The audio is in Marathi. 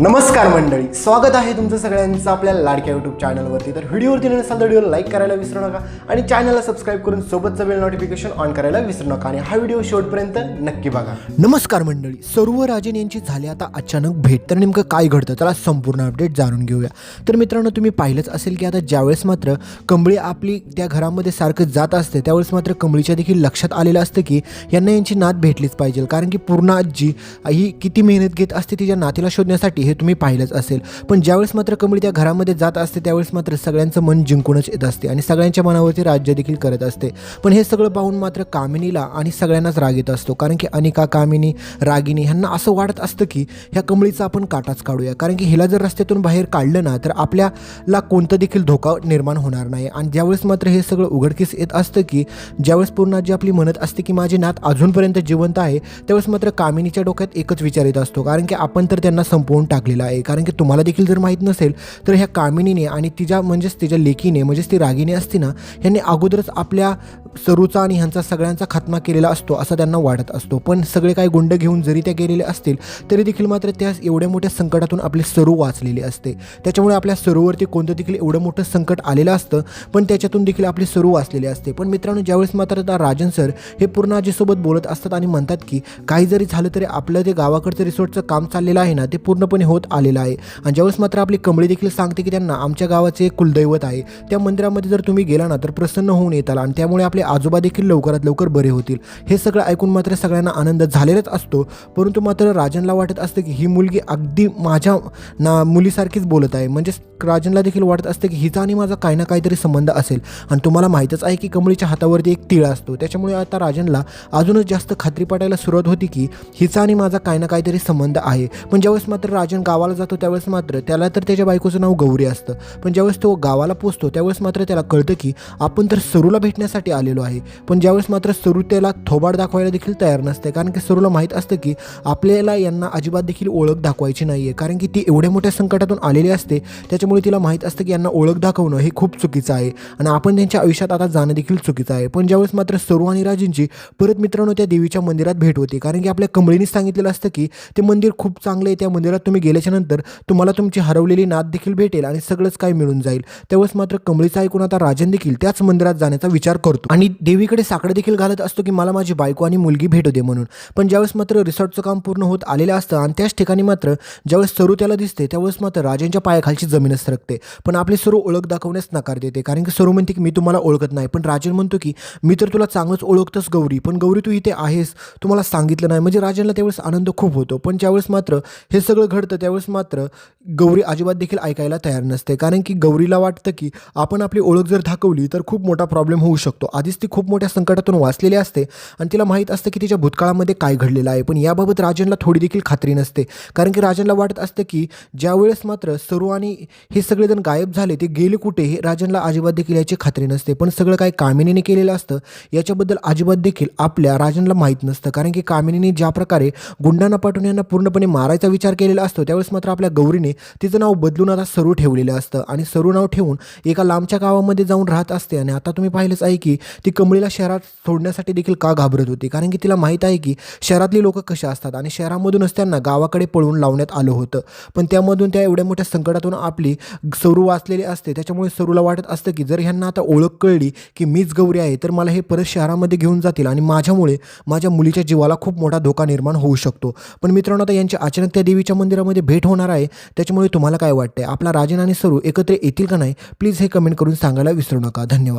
नमस्कार मंडळी स्वागत आहे तुमचं सगळ्यांचं आपल्या लाडक्या यूट्यूब चॅनलवरती तर व्हिडिओवरती नसाल तर व्हिडिओ लाईक करायला विसरू नका आणि चॅनलला सबस्क्राईब करून सोबतचं बेल नोटिफिकेशन ऑन करायला विसरू नका. आणि हा व्हिडिओ शेवटपर्यंत नक्की बघा. नमस्कार मंडळी सर्व राजन यांची झाली आता अचानक भेट. तर नेमकं काय घडतं? त्याला संपूर्ण अपडेट जाणून घेऊया. तर मित्रांनो तुम्ही पाहिलंच असेल की आता ज्यावेळेस मात्र कंबळी आपली त्या घरामध्ये सारखं जात असते त्यावेळेस मात्र कंबळीच्या देखील लक्षात आलेलं असतं की यांना यांची नात भेटलीच पाहिजे. कारण की पूर्ण आजी ही किती मेहनत घेत असते तिच्या नातीला शोधण्यासाठी हे तुम्ही पाहिलंच असेल. पण ज्यावेळेस मात्र कमळी त्या घरामध्ये जात असते त्यावेळेस मात्र सगळ्यांचं मन जिंकूनच येत असते आणि सगळ्यांच्या मनावरती राज्य देखील करत असते. पण हे सगळं पाहून मात्र कामिनीला आणि सगळ्यांनाच राग येत असतो. कारण की अनिका कामिनी रागिनी ह्यांना असं वाटत असतं की ह्या कमळीचा आपण काटाच काढूया. कारण की हिला जर रस्त्यातून बाहेर काढलं ना तर आपल्याला कोणतं देखील धोका निर्माण होणार नाही. आणि ज्यावेळेस मात्र हे सगळं उघडकीस येत असतं की ज्यावेळेस पूर्णाजी आपली म्हणत असते की माझी नात अजूनपर्यंत जिवंत आहे त्यावेळेस मात्र कामिनीच्या डोक्यात एकच विचार येत असतो. कारण की आपण तर त्यांना संपवून टाकलेलं आहे. कारण की तुम्हाला देखील जर माहीत नसेल तर ह्या कामिनीने आणि तिच्या म्हणजेच तिच्या लेकीने म्हणजेच ती रागिनी असते ना ह्यांनी अगोदरच आपल्या सरूचा आणि ह्यांचा सगळ्यांचा खात्मा केलेला असतो असं त्यांना वाटत असतो. पण सगळे काही गुंड घेऊन जरी त्या गेलेले असतील तरी देखील मात्र त्या एवढ्या मोठ्या संकटातून आपले सरू वाचलेले असते. त्याच्यामुळे आपल्या सरूवरती कोणतं देखील एवढं मोठं संकट आलेलं असतं पण त्याच्यातून देखील आपले सरू वाचलेले असते. पण मित्रांनो ज्यावेळेस मात्र आता राजन सर हे पूर्ण आजीसोबत बोलत असतात आणि म्हणतात की काही जरी झालं तरी आपलं ते गावाकडचं रिसॉर्टचं काम चाललेलं आहे ना ते पूर्णपणे होत आलेलं आहे. आणि ज्यावेळेस मात्र आपली कमळी देखील सांगते की त्यांना आमच्या गावाचे एक कुलदैवत आहे त्या मंदिरामध्ये जर तुम्ही गेला ना तर प्रसन्न होऊन येताल आणि त्यामुळे आपले आजोबा देखील लवकरात लवकर बरे होतील. हे सगळं ऐकून मात्र सगळ्यांना आनंद झालेलाच असतो परंतु मात्र राजनला वाटत असतं की ही मुलगी अगदी माझ्या ना मुलीसारखीच बोलत आहे. म्हणजेच राजनला देखील वाटत असतं की हिचा आणि माझा काही ना काहीतरी संबंध असेल. आणि तुम्हाला माहीतच आहे की कमळीच्या हातावरती एक तिळा असतो. त्याच्यामुळे आता राजनला अजूनच जास्त खात्री पटायला सुरुवात होती की हिचा आणि माझा काही ना काहीतरी संबंध आहे. पण ज्यावेळेस मात्र राजन गावाला जातो त्यावेळेस मात्र त्याला तर त्याच्या बायकोचं नाव गौरी असतं. पण ज्यावेळेस तो गावाला पोचतो त्यावेळेस मात्र त्याला कळतं की आपण तर सरूला भेटण्यासाठी आलेलो आहे. पण ज्यावेळेस मात्र सरू त्याला थोबाड दाखवायला देखील तयार नसते कारण की सरूला माहीत असतं की आपल्याला यांना अजिबात देखील ओळख दाखवायची नाही आहे कारण की ती एवढ्या मोठ्या संकटातून आलेली असते त्याच्यामुळे तिला माहीत असतं की यांना ओळख दाखवणं हे खूप चुकीचं आहे आणि आपण त्यांच्या आयुष्यात आता जाणं देखील चुकीचं आहे. पण ज्यावेळेस मात्र सरू आणि राजेंची परत मित्रांनो त्या देवीच्या मंदिरात भेट होते कारण की आपल्या कमळीने सांगितलेलं असतं की ते मंदिर खूप चांगलं आहे त्या मंदिरात तुम्ही तुम्ही गेल्याच्यानंतर तुम्हाला तुमची हरवलेली नात देखील भेटेल आणि सगळंच काय मिळून जाईल. त्यावेळेस मात्र कमळीचा ऐकून आता राजन देखील त्याच मंदिरात जाण्याचा विचार करतो. आणि देवीकडे साकडं देखील घालत असतो की मला माझी बायको आणि मुलगी भेटू दे म्हणून. पण ज्यावेळेस मात्र रिसॉर्टचं काम पूर्ण होत आलेलं असतं आणि त्याच ठिकाणी मात्र ज्यावेळेस सरू त्याला दिसते त्यावेळेस मात्र राजांच्या पायाखालची जमीनच सरकते. पण आपली सरू ओळख दाखवण्यास नकार देते. कारण की सरू म्हणते की मी तुम्हाला ओळखत नाही. पण राजन म्हणतो की मी तर तुला चांगलंच ओळखतोस गौरी पण गौरी तू इथे आहेस तुम्हाला सांगितलं नाही. म्हणजे राजनला त्यावेळेस आनंद खूप होतो. पण ज्यावेळेस मात्र हे सगळं घडतं त्यावेळेस मात्र गौरी अजिबात देखील ऐकायला तयार नसते. कारण की गौरीला वाटतं की आपण आपली ओळख जर दाखवली तर खूप मोठा प्रॉब्लेम होऊ शकतो. आधीच ती खूप मोठ्या संकटातून वाचलेली असते आणि तिला माहीत असतं की तिच्या भूतकाळामध्ये काय घडलेलं आहे. पण याबाबत राजनला थोडी देखील खात्री नसते. कारण की राजनला वाटत असतं की ज्यावेळेस मात्र सरू आणि हे सगळेजण गायब झाले ते गेले कुठे हे राजनला अजिबात देखील याची खात्री नसते. पण सगळं काय कामिनीने केलेलं असतं. याच्याबद्दल अजिबात देखील आपल्या राजनला माहीत नसतं. कारण की कामिनीने ज्या प्रकारे गुंडांना पाठवून यांना पूर्णपणे मारायचा विचार केलेला असतो त्यावेळेस मात्र आपल्या गौरीने तिचं नाव बदलून आता सरू ठेवलेलं असतं. आणि सरू नाव ठेवून एका लांबच्या गावामध्ये जाऊन राहत असते. आणि आता तुम्ही पाहिलंच आहे की ती कमळीला शहरात सोडण्यासाठी देखील का घाबरत होती? कारण की तिला माहीत आहे की शहरातली लोक कसे असतात. आणि शहरामधूनच त्यांना गावाकडे पळवून लावण्यात आलं होतं. पण त्यामधून त्या एवढ्या मोठ्या संकटातून आपली सरू वाचलेली असते. त्याच्यामुळे सरूला वाटत असतं की जर ह्यांना आता ओळख कळली की मीच गौरी आहे तर मला हे परत शहरामध्ये घेऊन जातील. आणि माझ्यामुळे माझ्या मुलीच्या जीवाला खूप मोठा धोका निर्माण होऊ शकतो. पण मित्रांनो आता यांची अचानक त्या देवीच्या मंदिरामध्ये भेट होणार आहे. त्याच्यामुळे तुम्हाला काय वाटतंय? आपला राजन आणि सरू एकत्र येतील का नाही? प्लीज हे कमेंट करून सांगायला विसरू नका. धन्यवाद.